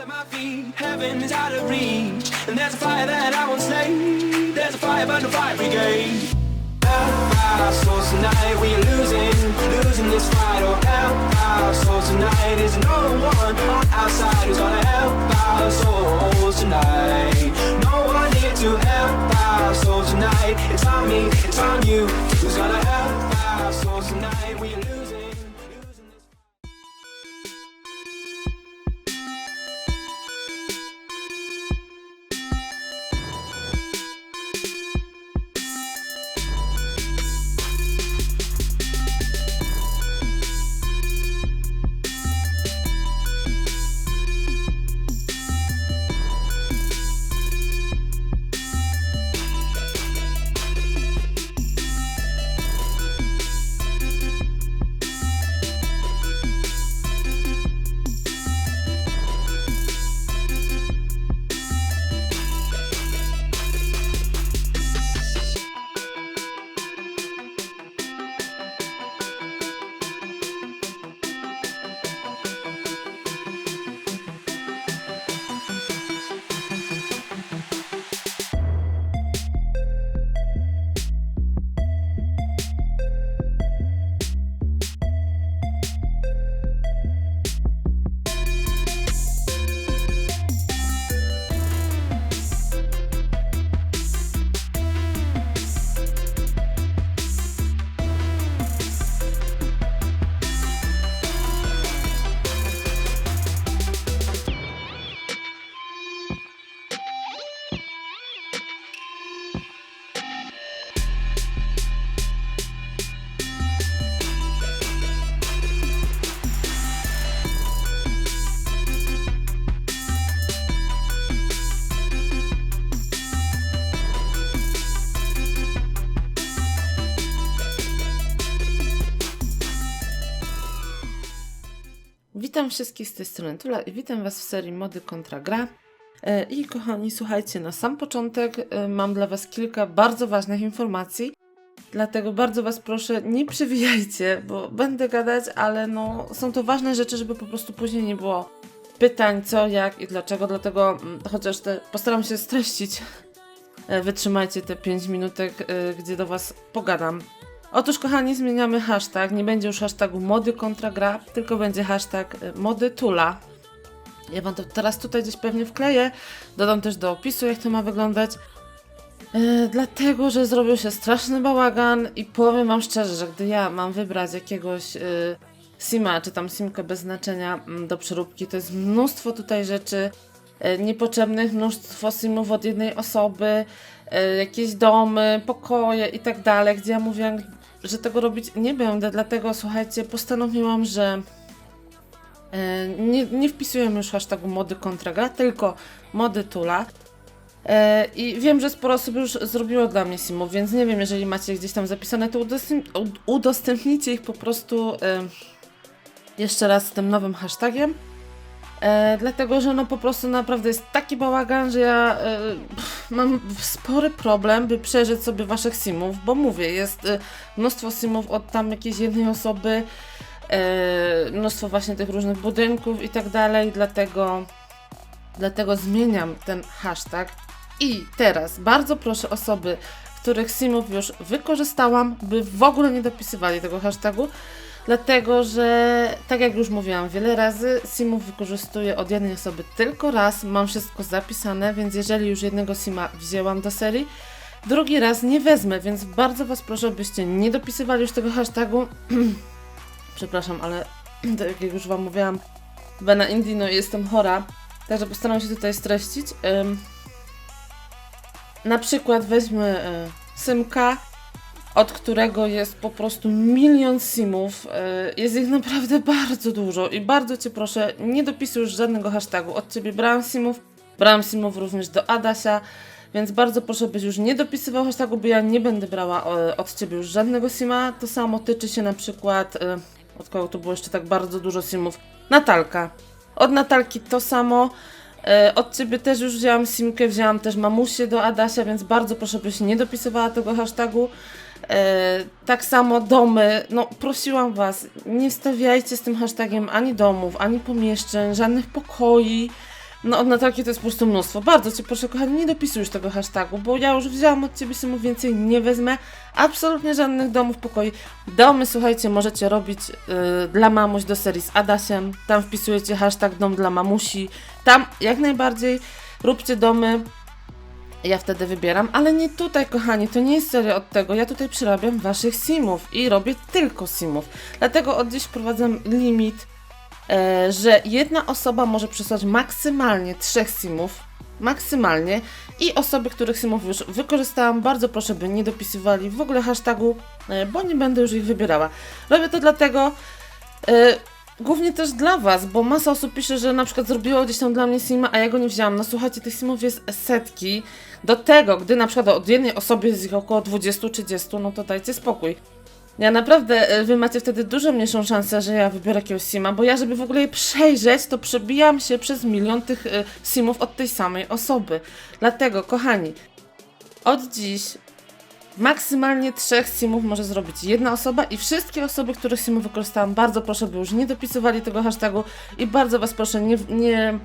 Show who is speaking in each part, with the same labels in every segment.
Speaker 1: at my feet, heaven is out of reach. And there's a fire that I won't slay. There's a fire, but no fire brigade. Help our souls tonight, we are losing, losing this fight. Oh, help our souls tonight. Is no one on our side who's gonna help our souls tonight? No one here to help our souls tonight. It's on me, it's on you. Who's gonna help our souls tonight? We
Speaker 2: Witam wszystkich z tej strony Tula i witam Was w serii Mody kontra gra. E, I kochani, słuchajcie, na sam początek e, mam dla Was kilka bardzo ważnych informacji. Dlatego bardzo Was proszę, nie przewijajcie, bo będę gadać, ale no, są to ważne rzeczy, żeby po prostu później nie było pytań, co, jak i dlaczego. Dlatego, mm, chociaż te, postaram się streścić, e, wytrzymajcie te 5 minutek, gdzie do Was pogadam. Otóż, kochani, zmieniamy hashtag. Nie będzie już hashtagu mody kontra gra, tylko będzie hashtag y, mody tula. Ja wam to teraz tutaj gdzieś pewnie wkleję. Dodam też do opisu, jak to ma wyglądać. E, dlatego, że zrobił się straszny bałagan i powiem wam szczerze, że gdy ja mam wybrać jakiegoś y, sima, czy tam simkę bez znaczenia mm, do przeróbki, to jest mnóstwo tutaj rzeczy e, niepotrzebnych, mnóstwo simów od jednej osoby, e, jakieś domy, pokoje i tak dalej, gdzie ja mówiłam, że tego robić nie będę, dlatego słuchajcie, postanowiłam, że e, nie, nie wpisujemy już hashtagu mody kontra gra, tylko mody tula. E, I wiem, że sporo osób już zrobiło dla mnie simów, więc nie wiem, jeżeli macie gdzieś tam zapisane, to udostęp ud- udostępnijcie ich po prostu e, jeszcze raz z tym nowym hashtagiem. E, dlatego, że no po prostu naprawdę jest taki bałagan, że ja e, mam spory problem, by przeżyć sobie waszych simów, bo mówię, jest e, mnóstwo simów od tam jakiejś jednej osoby, e, mnóstwo właśnie tych różnych budynków i tak dalej, dlatego, dlatego zmieniam ten hashtag. I teraz bardzo proszę osoby, których simów już wykorzystałam, by w ogóle nie dopisywali tego hashtagu, Dlatego, że tak jak już mówiłam wiele razy, simów wykorzystuję od jednej osoby tylko raz, mam wszystko zapisane, więc jeżeli już jednego sima wzięłam do serii, drugi raz nie wezmę, więc bardzo Was proszę, byście nie dopisywali już tego hashtagu. Przepraszam, ale tak jak już Wam mówiłam, chyba na Indii no jestem chora, także postaram się tutaj streścić. Ym, na przykład weźmy y, Symka, od którego jest po prostu milion simów. y, Jest ich naprawdę bardzo dużo i bardzo Cię proszę, nie dopisuj już żadnego hashtagu. Od Ciebie brałam simów, brałam simów również do Adasia, więc bardzo proszę, byś już nie dopisywał hashtagu, bo ja nie będę brała e, od Ciebie już żadnego sima. To samo tyczy się na przykład, e, od kogo tu było jeszcze tak bardzo dużo simów, Natalka. Od Natalki to samo. E, Od ciebie też już wzięłam simkę, wzięłam też mamusię do Adasia, więc bardzo proszę, byś nie dopisywała tego hashtagu. E, tak samo domy, no prosiłam was, nie wstawiajcie z tym hashtagiem ani domów, ani pomieszczeń, żadnych pokoi, No od Natalki to jest po prostu mnóstwo. Bardzo Cię proszę, kochani, nie dopisuj już tego hashtagu, bo ja już wzięłam od Ciebie symów, więcej nie wezmę. Absolutnie żadnych domów pokoi. Domy, słuchajcie, możecie robić yy, dla mamuś do serii z Adasiem. Tam wpisujecie hashtag dom dla mamusi. Tam jak najbardziej róbcie domy. Ja wtedy wybieram, ale nie tutaj, kochani, to nie jest seria od tego. Ja tutaj przerabiam waszych simów i robię tylko simów. Dlatego od dziś wprowadzam limit e, że jedna osoba może przesłać maksymalnie trzech simów, maksymalnie i osoby, których simów już wykorzystałam, bardzo proszę, by nie dopisywali w ogóle hashtagu, e, bo nie będę już ich wybierała. Robię to dlatego, e, głównie też dla Was, bo masa osób pisze, że na przykład zrobiło gdzieś tam dla mnie sima, a ja go nie wzięłam. No słuchajcie, tych simów jest setki. Do tego, gdy na przykład od jednej osoby jest ich około 20-30, no to dajcie spokój. Ja naprawdę, e, wy macie wtedy dużo mniejszą szansę, że ja wybiorę jakiegoś sima, bo ja, żeby w ogóle je przejrzeć, to przebijam się przez milion tych e, simów od tej samej osoby. Dlatego, kochani, od dziś maksymalnie trzech simów może zrobić jedna osoba i wszystkie osoby, których simów wykorzystałam, bardzo proszę, by już nie dopisywali tego hashtagu i bardzo was proszę, nie, nie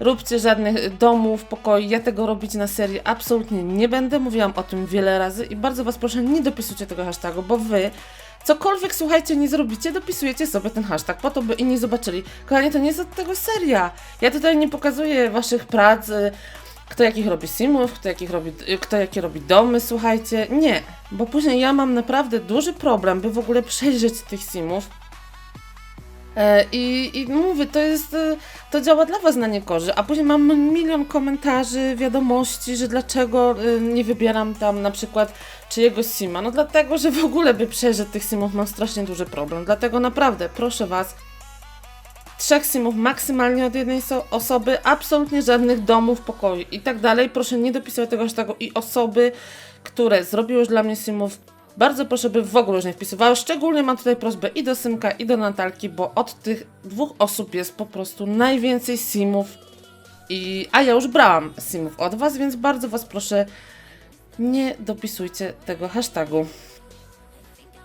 Speaker 2: róbcie żadnych domów, pokoi. Ja tego robić na serii absolutnie nie będę. Mówiłam o tym wiele razy i bardzo Was proszę, nie dopisujcie tego hashtagu, bo Wy cokolwiek, słuchajcie, nie zrobicie, dopisujecie sobie ten hashtag po to, by inni zobaczyli. Kochanie, to nie jest od tego seria. Ja tutaj nie pokazuję Waszych prac, y, kto jakich robi simów, kto, jakich robi, y, kto jakie robi domy, słuchajcie. Nie, bo później ja mam naprawdę duży problem, by w ogóle przejrzeć tych simów. E, I, I mówię, to jest, e, to działa dla Was na niekorzyść, a później mam milion komentarzy, wiadomości, że dlaczego e, nie wybieram tam na przykład czyjegoś sima. No dlatego, że w ogóle by przejrzeć tych simów mam strasznie duży problem. Dlatego naprawdę, proszę Was, trzech simów maksymalnie od jednej so osoby, absolutnie żadnych domów, pokoi i tak dalej. Proszę nie dopisywać tego hashtagu i osoby, które zrobiły już dla mnie simów, bardzo proszę, by w ogóle już nie wpisywały. Szczególnie mam tutaj prośbę i do Symka, i do Natalki, bo od tych dwóch osób jest po prostu najwięcej simów. I, a ja już brałam simów od Was, więc bardzo Was proszę, nie dopisujcie tego hashtagu.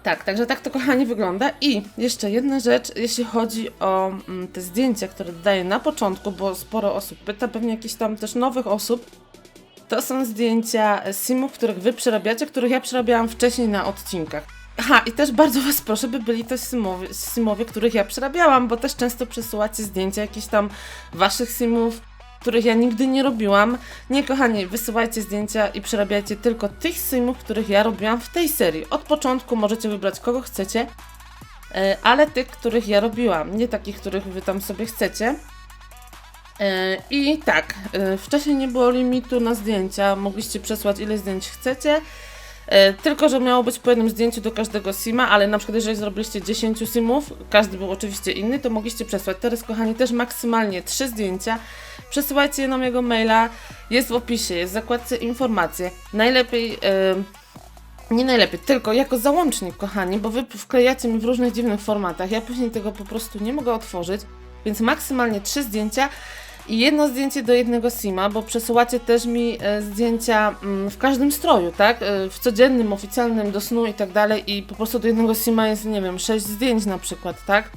Speaker 2: Tak, także tak to kochani wygląda. I jeszcze jedna rzecz, jeśli chodzi o mm, te zdjęcia, które dodaję na początku, bo sporo osób pyta, pewnie jakieś tam też nowych osób. To są zdjęcia simów, których wy przerabiacie, których ja przerabiałam wcześniej na odcinkach. Aha, i też bardzo was proszę, by byli to simowie, simowie, których ja przerabiałam, bo też często przesyłacie zdjęcia jakichś tam waszych simów, których ja nigdy nie robiłam. Nie, kochani, wysyłajcie zdjęcia i przerabiajcie tylko tych simów, których ja robiłam w tej serii. Od początku możecie wybrać kogo chcecie, e, ale tych, których ja robiłam, nie takich, których wy tam sobie chcecie. E, I tak, e, wcześniej nie było limitu na zdjęcia, mogliście przesłać ile zdjęć chcecie, tylko że miało być po jednym zdjęciu do każdego sima, ale na przykład jeżeli zrobiliście 10 simów, każdy był oczywiście inny, to mogliście przesłać. Teraz kochani też maksymalnie 3 zdjęcia, przesyłajcie je na mojego maila, jest w opisie, jest w zakładce informacje. Najlepiej... nie najlepiej, tylko jako załącznik, kochani, bo wy wklejacie mi w różnych dziwnych formatach. Ja później tego po prostu nie mogę otworzyć, więc maksymalnie trzy zdjęcia i jedno zdjęcie do jednego sima, bo przesyłacie też mi e, zdjęcia mm, w każdym stroju, tak? E, w codziennym, oficjalnym, do snu i tak dalej i po prostu do jednego sima jest, nie wiem, sześć zdjęć na przykład, tak?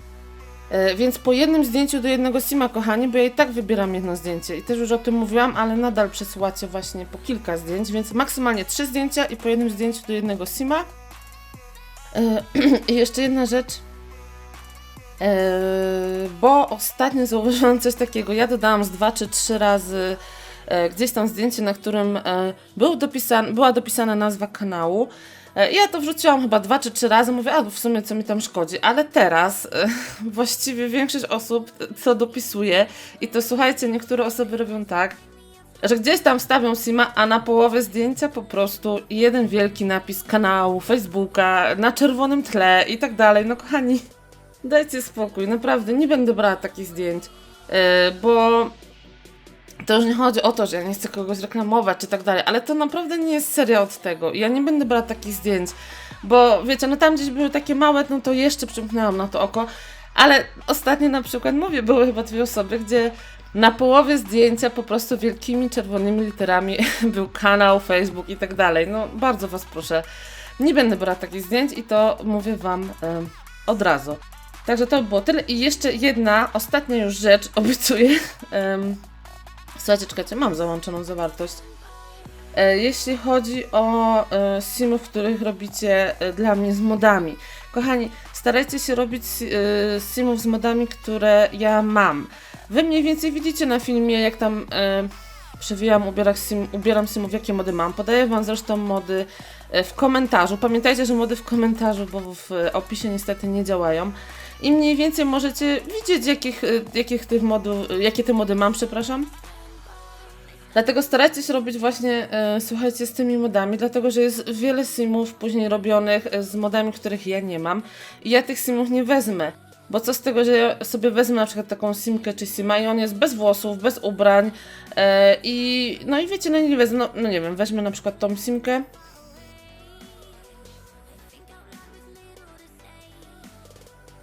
Speaker 2: E, więc po jednym zdjęciu do jednego sima, kochani, bo ja i tak wybieram jedno zdjęcie i też już o tym mówiłam, ale nadal przesyłacie właśnie po kilka zdjęć, więc maksymalnie trzy zdjęcia i po jednym zdjęciu do jednego sima. I jeszcze jedna rzecz, Yy, bo ostatnio zauważyłam coś takiego. Ja dodałam z dwa czy trzy razy e, gdzieś tam zdjęcie, na którym e, był dopisan, była dopisana nazwa kanału. E, ja to wrzuciłam chyba dwa czy trzy razy, mówię, a w sumie co mi tam szkodzi, ale teraz właściwie większość osób co dopisuje i to słuchajcie, niektóre osoby robią tak, że gdzieś tam stawią Sima, a na połowę zdjęcia po prostu jeden wielki napis kanału, Facebooka, na czerwonym tle i tak dalej. No kochani, Dajcie spokój, naprawdę, nie będę brała takich zdjęć, bo to już nie chodzi o to, że ja nie chcę kogoś reklamować czy tak dalej, ale to naprawdę nie jest seria od tego. Ja nie będę brała takich zdjęć, bo wiecie, no tam gdzieś były takie małe, no to jeszcze przymknęłam na to oko, ale ostatnio na przykład, mówię, były chyba dwie osoby, gdzie na połowie zdjęcia po prostu wielkimi czerwonymi literami był kanał, Facebook i tak dalej. No bardzo Was proszę, nie będę brała takich zdjęć i to mówię Wam yy, od razu. Także to by było tyle. I jeszcze jedna, ostatnia już rzecz, obiecuję. Um, Słuchajcie, czekajcie, mam załączoną zawartość. E, jeśli chodzi o e, simów, których robicie e, dla mnie z modami. Kochani, starajcie się robić si- simów z modami, które ja mam. Wy mniej więcej widzicie na filmie, jak tam przewijam, sim, ubieram simów, jakie mody mam. Podaję wam zresztą mody w komentarzu. Pamiętajcie, że mody w komentarzu, bo w opisie niestety nie działają. I mniej więcej możecie widzieć, jakich, jakich tych modów, jakie te mody mam, przepraszam. Dlatego starajcie się robić właśnie, e, słuchajcie, z tymi modami, dlatego że jest wiele simów później robionych e, z modami, których ja nie mam. I ja tych simów nie wezmę. Bo co z tego, że ja sobie wezmę na przykład taką simkę czy sima i on jest bez włosów, bez ubrań e, i no i wiecie, no nie wezmę, no, no nie wiem, weźmy na przykład tą simkę.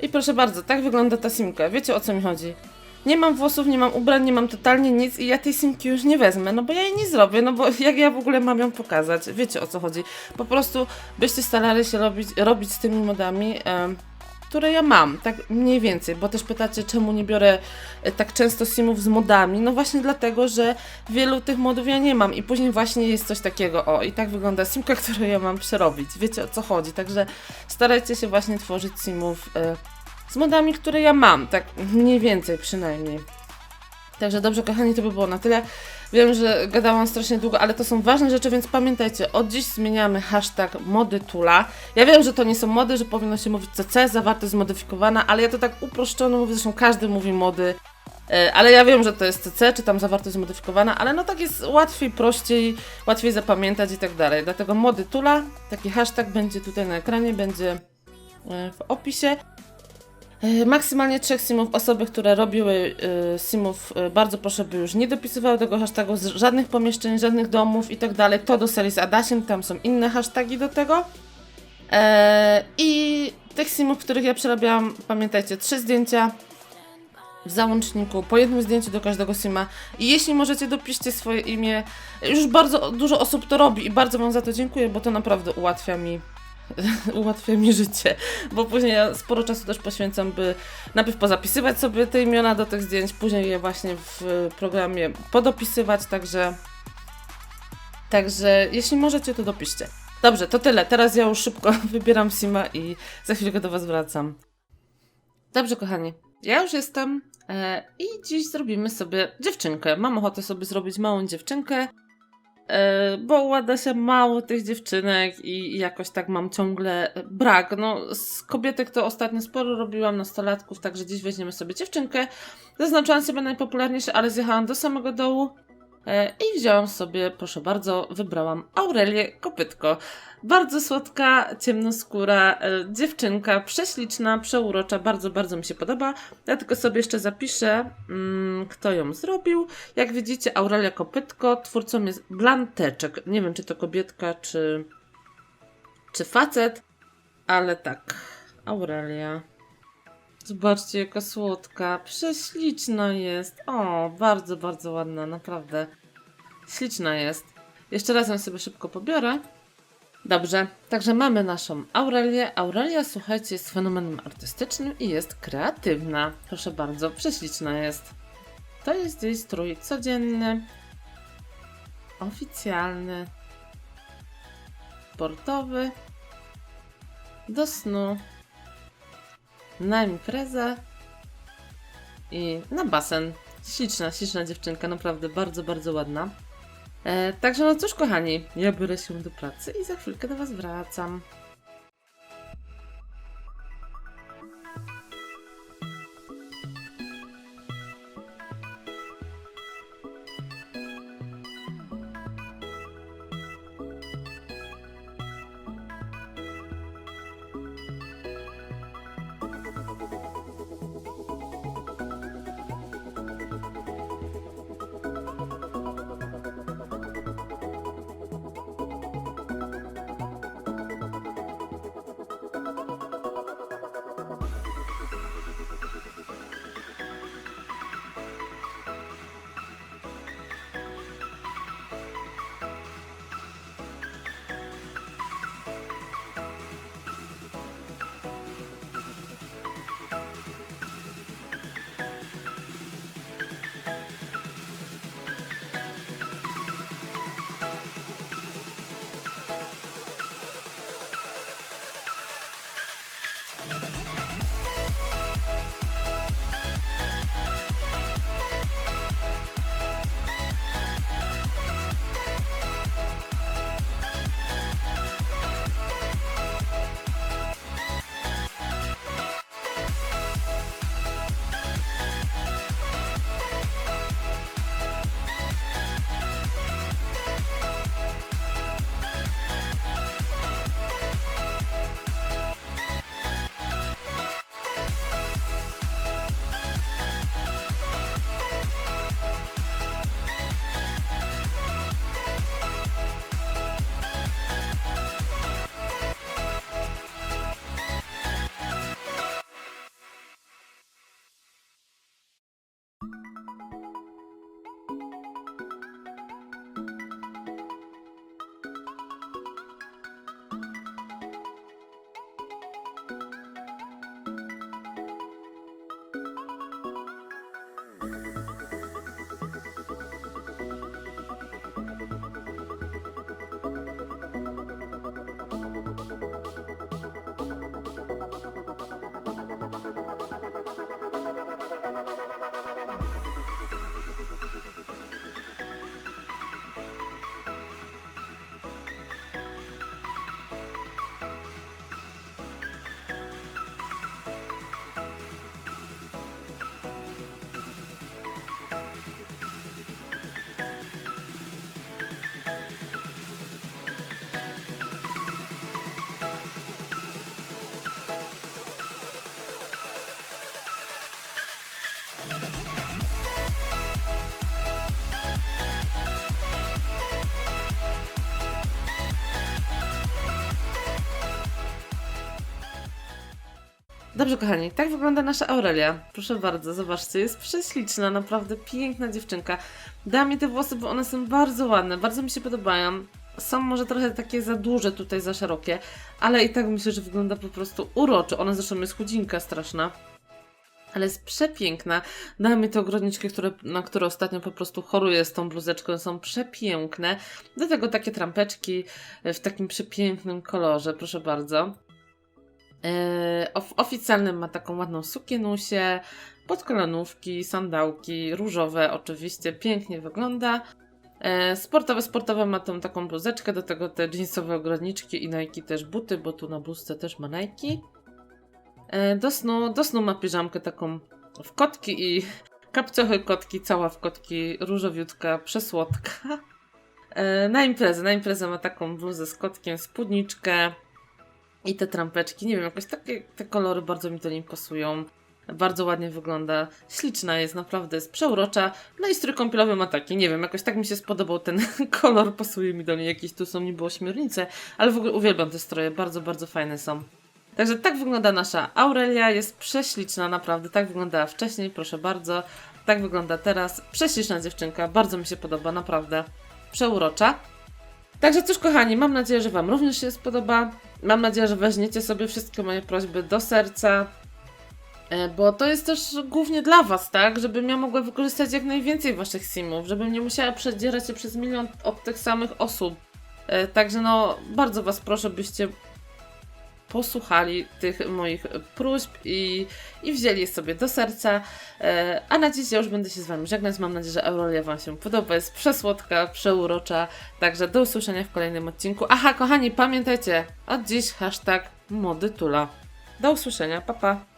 Speaker 2: I proszę bardzo, tak wygląda ta simka. Wiecie o co mi chodzi? Nie mam włosów, nie mam ubrań, nie mam totalnie nic i ja tej simki już nie wezmę, no bo ja jej nie zrobię, no bo jak ja w ogóle mam ją pokazać? Wiecie o co chodzi? Po prostu byście starali się robić, robić z tymi modami, które ja mam, tak mniej więcej, bo też pytacie, czemu nie biorę e, tak często simów z modami? No właśnie dlatego, że wielu tych modów ja nie mam i później właśnie jest coś takiego, o i tak wygląda simka, którą ja mam przerobić, wiecie o co chodzi, także starajcie się właśnie tworzyć simów e, z modami, które ja mam, tak mniej więcej przynajmniej. Także dobrze, kochani, to by było na tyle. Wiem, że gadałam strasznie długo, ale to są ważne rzeczy, więc pamiętajcie, od dziś zmieniamy hashtag mody Tula. Ja wiem, że to nie są mody, że powinno się mówić CC, zawartość zmodyfikowana, ale ja to tak uproszczono mówię, zresztą każdy mówi mody. E, Ale ja wiem, że to jest CC, czy tam zawartość zmodyfikowana, ale no tak jest łatwiej, prościej, łatwiej zapamiętać i tak dalej. Dlatego mody Tula, taki hashtag będzie tutaj na ekranie, będzie e, w opisie. E, Maksymalnie trzech simów. Osoby, które robiły e, simów, e, bardzo proszę, by już nie dopisywały tego hashtagu z żadnych pomieszczeń, żadnych domów i tak dalej. To do serii z Adasiem, tam są inne hasztagi do tego. I tych simów, których ja przerabiałam, pamiętajcie, trzy zdjęcia w załączniku, po jednym zdjęciu do każdego sima. I jeśli możecie, dopiszcie swoje imię. Już bardzo dużo osób to robi i bardzo Wam za to dziękuję, bo to naprawdę ułatwia mi ułatwia mi życie, bo później ja sporo czasu też poświęcam, by najpierw pozapisywać sobie te imiona do tych zdjęć, później je właśnie w programie podopisywać, także także jeśli możecie, to dopiszcie. Dobrze, to tyle. Teraz ja już szybko wybieram Sima i za chwilkę do Was wracam. Dobrze, kochani. Ja już jestem e, i dziś zrobimy sobie dziewczynkę. Mam ochotę sobie zrobić małą dziewczynkę. E, bo łada się mało tych dziewczynek i jakoś tak mam ciągle brak. No, z kobietek to ostatnio sporo robiłam, nastolatków, także dziś weźmiemy sobie dziewczynkę. Zaznaczyłam sobie najpopularniejsze, ale zjechałam do samego dołu i wzięłam sobie, proszę bardzo, wybrałam Aurelię Kopytko. Bardzo słodka, ciemnoskóra e, dziewczynka, prześliczna, przeurocza, bardzo, bardzo mi się podoba. Ja tylko sobie jeszcze zapiszę, mm, kto ją zrobił. Jak widzicie, Aurelia Kopytko, twórcą jest Blanteczek. Nie wiem, czy to kobietka, czy, czy facet, ale tak, Aurelia. Zobaczcie, jaka słodka, prześliczna jest. O, bardzo, bardzo ładna, naprawdę. Śliczna jest. Jeszcze raz ją sobie szybko pobiorę. Dobrze, także mamy naszą Aurelię. Aurelia, słuchajcie, jest fenomenem artystycznym i jest kreatywna. Proszę bardzo, prześliczna jest. To jest jej strój codzienny, oficjalny, sportowy, do snu, na imprezę i na basen. Śliczna, śliczna dziewczynka, naprawdę bardzo, bardzo ładna. E, także no cóż, kochani, ja biorę się do pracy i za chwilkę do Was wracam. Dobrze, kochani, tak wygląda nasza Aurelia. Proszę bardzo, zobaczcie, jest prześliczna, naprawdę piękna dziewczynka. Dała mi te włosy, bo one są bardzo ładne, bardzo mi się podobają. Są może trochę takie za duże tutaj, za szerokie, ale i tak myślę, że wygląda po prostu uroczo. Ona zresztą jest chudzinka straszna. Ale jest przepiękna. Dała mi te ogrodniczki, które, na które ostatnio po prostu choruję z tą bluzeczką. Są przepiękne. Do tego takie trampeczki w takim przepięknym kolorze, proszę bardzo. E, of, oficjalnym ma taką ładną sukienusię, podkolanówki, sandałki, różowe oczywiście, pięknie wygląda. E, sportowe, sportowe ma tą taką bluzeczkę, do tego te jeansowe ogrodniczki i Nike też buty, bo tu na bluzce też ma Nike. E, do, snu, do snu ma piżamkę taką w kotki i kapciochy kotki, cała w kotki, różowiutka, przesłodka. Na imprezę, na imprezę ma taką bluzę z kotkiem, spódniczkę i te trampeczki. Nie wiem, jakoś takie te kolory bardzo mi do niej pasują. Bardzo ładnie wygląda. Śliczna jest, naprawdę jest przeurocza. No i strój kąpielowy ma taki, nie wiem, jakoś tak mi się spodobał ten kolor, pasuje mi do niej. Jakieś tu są niby ośmiornice, ale w ogóle uwielbiam te stroje, bardzo, bardzo fajne są. Także tak wygląda nasza Aurelia, jest prześliczna, naprawdę. Tak wyglądała wcześniej, proszę bardzo. Tak wygląda teraz. Prześliczna dziewczynka, bardzo mi się podoba, naprawdę. Przeurocza. Także cóż, kochani, mam nadzieję, że Wam również się spodoba. Mam nadzieję, że weźmiecie sobie wszystkie moje prośby do serca. E, Bo to jest też głównie dla Was, tak? Żebym ja mogła wykorzystać jak najwięcej Waszych simów, żebym nie musiała przedzierać się przez milion od tych samych osób. E, Także no, bardzo Was proszę, byście posłuchali tych moich próśb i, i wzięli je sobie do serca. E, a na dziś ja już będę się z Wami żegnać. Mam nadzieję, że Aurelia Wam się podoba. Jest przesłodka, przeurocza. Także do usłyszenia w kolejnym odcinku. Aha, kochani, pamiętajcie, od dziś hashtag mody tula. Do usłyszenia, pa pa!